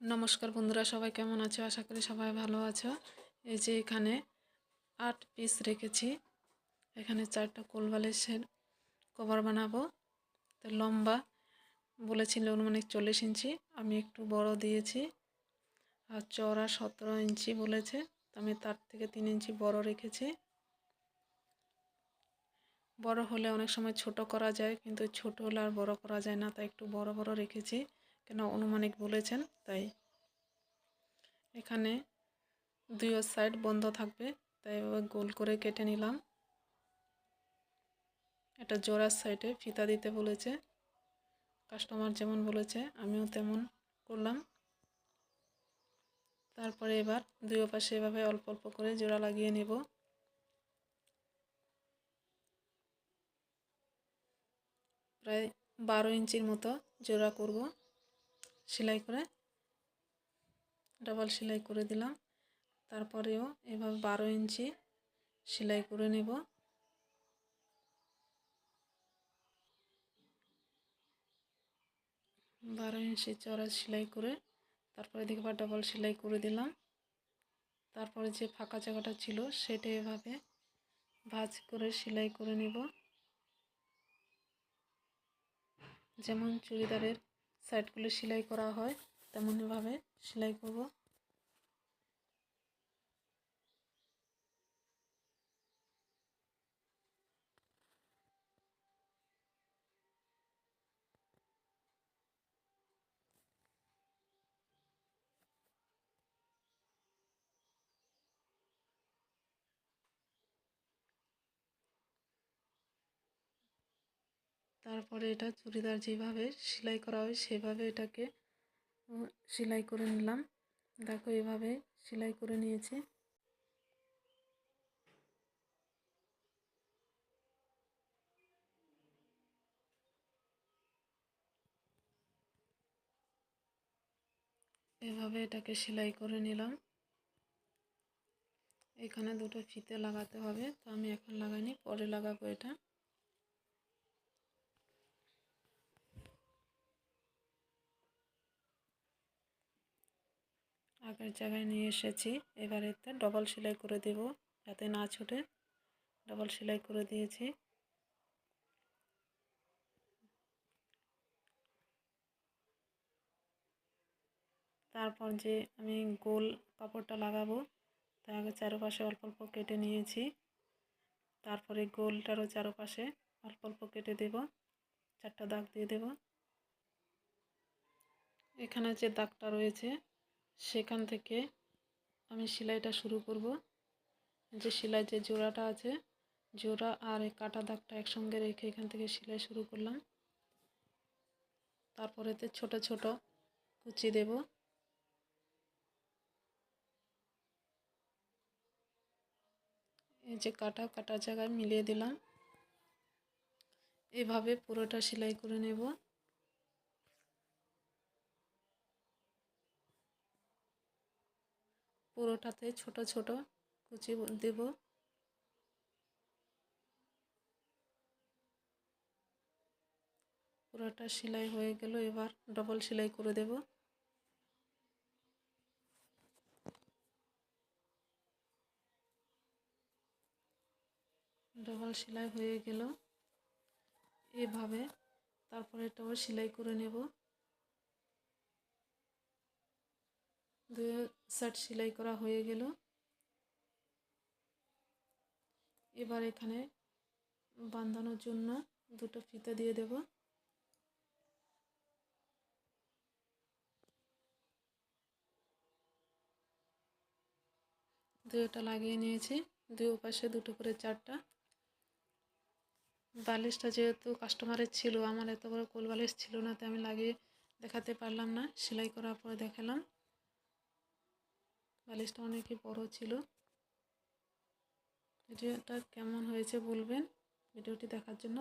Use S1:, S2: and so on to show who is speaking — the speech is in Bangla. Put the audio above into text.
S1: নমস্কার বন্ধুরা, সবাই কেমন আছো? আশা করি সবাই ভালো আছো। এই যে এখানে আট পিস রেখেছি। এখানে চারটা কোলবালিশের কভার বানাবো। তো লম্বা বলেছিল অনুমানিক চল্লিশ ইঞ্চি, আমি একটু বড় দিয়েছি। আর চওড়া সতেরো ইঞ্চি বলেছে আমি তার থেকে তিন ইঞ্চি বড় রেখেছি। বড় হলে অনেক সময় ছোট করা যায়, কিন্তু ছোট হলে আর বড় করা যায় না, তাই একটু বড় বড় রেখেছি। কেন অনুমানিক বলেছেন? তাই এখানে দুই সাইড বন্ধ থাকবে, তাই এভাবে গোল করে কেটে নিলাম। এটা জোড়ার সাইডে ফিতা দিতে বলেছে, কাস্টমার যেমন বলেছে, আমিও তেমন করলাম। তারপরে এবার দুই পাশে এভাবে অল্প অল্প করে জোড়া লাগিয়ে নেব। প্রায় বারো ইঞ্চির মতো জোড়া করব। সেলাই করে, ডাবল সেলাই করে দিলাম। তারপরেও এভাবে বারো ইঞ্চি সেলাই করে নেব। বারো ইঞ্চি চড়া সেলাই করে, তারপরে দেখবার ডাবল সেলাই করে দিলাম। তারপরে যে ফাঁকা জায়গাটা ছিল, সেটা এভাবে ভাজ করে সেলাই করে নেব। যেমন চুড়িদারের সাইডগুলো সেলাই করা হয় তেমনইভাবে সেলাই করব। তারপরে এটা চুড়িদার যেভাবে সেলাই করা হয়, সেভাবে এটাকে সেলাই করে নিলাম। দেখো এভাবে সেলাই করে নিয়েছি। এভাবে এটাকে সেলাই করে নিলাম। এখানে দুটো ফিতে লাগাতে হবে, তো আমি এখন লাগাইনি, পরে লাগাবো এটা। আগের জায়গায় নিয়ে এসেছি। এবার এতে ডবল সেলাই করে দেব যাতে না ছুটে। ডবল সেলাই করে দিয়েছি। তারপর যে আমি গোল কাপড়টা লাগাবো আগে চারপাশে অল্প অল্প কেটে নিয়েছি। তারপরে গোলটারও চারপাশে অল্প অল্প কেটে দেব। চারটা দাগ দিয়ে দেব। এখানে যে দাগটা রয়েছে সেখান থেকে আমি সেলাইটা শুরু করব। যে সেলাই যে জোড়াটা আছে, জোড়া আর কাটা দাগটা একসঙ্গে রেখে এখান থেকে সেলাই শুরু করলাম। তারপরেতে ছোট ছোট কুচি দেব। এই যে কাটা কাটা জায়গায় মিলিয়ে দিলাম। এভাবে পুরোটা সেলাই করে নেব। পুরোটাতে ছোট ছোট কুচি দেব। পুরোটা সেলাই হয়ে গেল, এবার ডবল সেলাই করে দেব। ডবল সেলাই হয়ে গেল। এভাবে তারপরে এটাও সেলাই করে নেব। দুই সাইড সেলাই করা হয়ে গেল। এবার এখানে বাঁধানোর জন্য দুটো ফিতে দিয়ে দেব। দুইটা লাগিয়ে নিয়েছি, দুই পাশে দুটো করে চারটা। বালিশটা যেহেতু কাস্টমারের ছিল, আমার এত বড় কোল বালিশ ছিল না, তাই আমি লাগিয়ে দেখাতে পারলাম না। সেলাই করার পরে দেখালাম। বালিশটা অনেকই বড় ছিল। ভিডিওটা কেমন হয়েছে বলবেন? ভিডিওটি দেখার জন্য